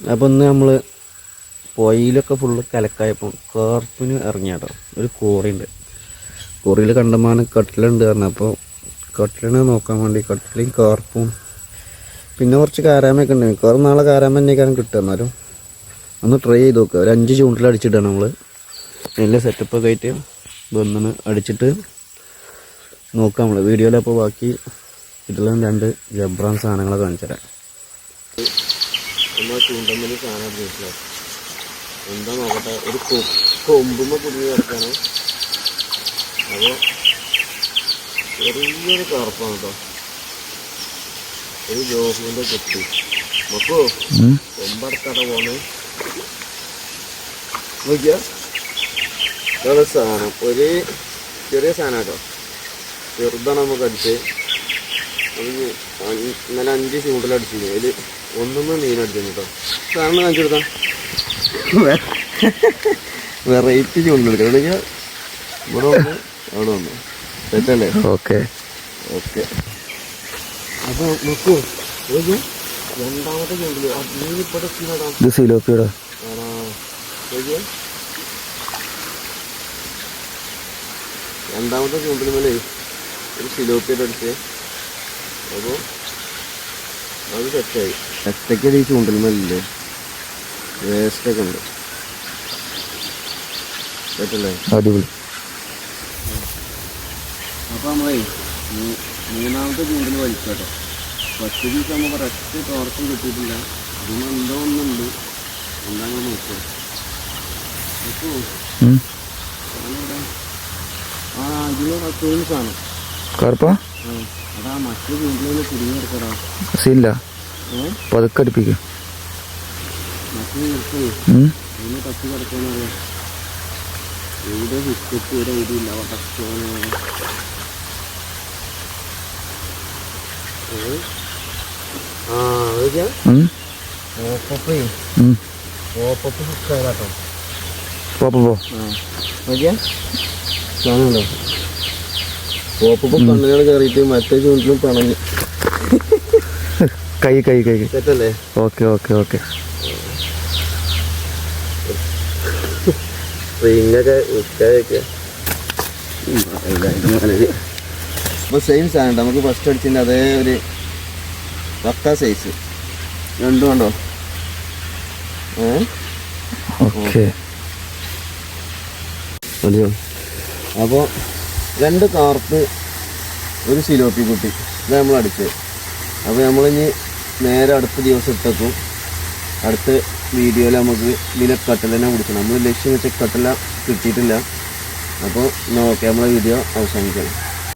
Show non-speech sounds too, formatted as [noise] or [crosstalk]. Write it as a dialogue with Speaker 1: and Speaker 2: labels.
Speaker 1: അപ്പോൾ ഇന്ന് നമ്മൾ പൊയിലൊക്കെ ഫുള്ള് കലക്കായപ്പോൾ കാർപ്പിന് ഇറങ്ങിയാട്ടോ. ഒരു കോറിയുണ്ട് കോറിയിൽ കണ്ടമാനം കട്ടിലുണ്ട് പറഞ്ഞു. അപ്പോൾ കട്ടിലിനെ നോക്കാൻ വേണ്ടി കട്ടിലും കാർപ്പും പിന്നെ കുറച്ച് കാരാമയൊക്കെ ഉണ്ട് മിക്കവാറും നാളെ കാരാമ തന്നെയൊക്കെയാണ് കിട്ടുക. എന്നാലും ഒന്ന് ട്രൈ ചെയ്ത് നോക്കുക ഒരു അഞ്ച് ചൂണ്ടിൽ അടിച്ചിട്ടാണ് നമ്മൾ നല്ല സെറ്റപ്പൊക്കെ ആയിട്ട് ബന്ധന അടിച്ചിട്ട് നോക്കാം നമ്മൾ വീഡിയോയിൽ അപ്പോൾ ബാക്കി ഇതിലും രണ്ട് ജബ്രാൻ സാധനങ്ങളൊക്കെ കാണിച്ചു തരാം നമ്മൾ ചൂണ്ടമ്മൽ സാധനം മനസ്സിലാവും എന്താ നോക്കട്ടെ ഒരു കൊമ്പുമ്മ കുടുങ്ങി കിടക്കാണ്. അപ്പോൾ ചെറിയൊരു കറുപ്പാണ് കേട്ടോ ഒരു ജോസിന്റെ കുട്ടി. നോക്കൂ കൊമ്പടക്കാതെ പോണേ? നോക്കിയ. സാധനം. ഒരു ചെറിയ സാധനം കേട്ടോ ചെറുതാണ് നമുക്ക് അടിച്ച്. ഇന്നലെ അഞ്ച് ചൂണ്ടലടിച്ചിരുന്നു അതിൽ ഒന്നൊന്ന് മീൻ അടിച്ചു കേട്ടോ സാറിന് കാണിച്ചു കൊടുക്കാം [laughs] വെറൈറ്റി ചൂണ്ടെടുക്കാം ഇവിടെ വന്ന്. അവിടെ വന്നു. തെറ്റല്ലേ?
Speaker 2: ഓക്കെ.
Speaker 1: ഓക്കെ. അപ്പോൾ നോക്കൂ. രണ്ടാമത്തെ ചൂണ്ടൽ. മീൻ
Speaker 2: ഇത് സിലോപ്പിയുടെ?
Speaker 1: രണ്ടാമത്തെ ചൂണ്ടിന് മേലെ ഒരു സിലോപ്പിയുടെ അടുത്ത്. അപ്പോൾ അത് സെറ്റായി സെറ്റൊക്കെ ഈ ചൂണ്ടിൽ മേലില്ലേ വേസ്റ്റൊക്കെ ഉണ്ട്. കേട്ടല്ലേ?
Speaker 2: അടിപൊളി.
Speaker 1: അപ്പോൾ നമ്മളേ മൂന്നാമത്തെ ചൂണ്ടിൽ വലിച്ചോട്ടോ ഫസ്റ്റ് ദിവസം നമുക്ക് ഒരൊറ്റ ടോർച്ചും കിട്ടിയിട്ടില്ല. ഇതിന് എന്തോ ഒന്നുണ്ട്. എന്താണെന്ന് നോക്കൂ. നോക്കൂ. ആ ഇതിന് പത്ത് സാധനം
Speaker 2: കറുപ്പാ?
Speaker 1: ആ.
Speaker 2: സീനില്ല. പതുക്കെ അടുപ്പിക്കും
Speaker 1: മറ്റു നിർത്തി ഇതിന് തട്ടി കിടക്കാനറിയാം എവിടെ ബിസ്ക്കറ്റ് ഇവിടെ ഇതില്ല വടക്കോനെ ആ അതൊക്കെയാ ഓപ്പപ്പേ ഓപ്പപ്പ് ഫിക്സായതാട്ടോ
Speaker 2: പോ പോ പോ
Speaker 1: ആ നോക്കിയാ കാണുന്നുണ്ടോ ഓപ്പപ്പ് കണ്ണിലാണ് കയറിയിട്ട് മറ്റേ ചൂണ്ടിലും പണഞ്ഞു.
Speaker 2: കൈ കൈ കൈ
Speaker 1: സെറ്റല്ലേ?
Speaker 2: Okay okay okay.
Speaker 1: അപ്പോൾ സെയിം സാധനം നമുക്ക് ഫസ്റ്റ് അടിച്ചതിന്റെ അതേ ഒരു പക്ക സൈസ് രണ്ടും ഉണ്ടോ? ഏ?
Speaker 2: ഓക്കെ.
Speaker 1: മതിയോ അപ്പോൾ രണ്ട് കാർപ്പ് ഒരു സിലോപ്പി കുട്ടി. ഇത് നമ്മൾ അടിച്ചത് അപ്പോൾ നമ്മളിനി നേരെ അടുത്ത ദിവസം ഇട്ടേക്കും. അടുത്ത വീഡിയോയിൽ നമുക്ക് ഇതിലെ കട്ടലിനെ പിടിക്കണം. നമ്മൾ ലക്ഷ്യം വെച്ച കട്ടല കിട്ടിയിട്ടില്ല. അപ്പോൾ നോക്കാം. നമ്മളെ വീഡിയോ അവസാനിക്കണം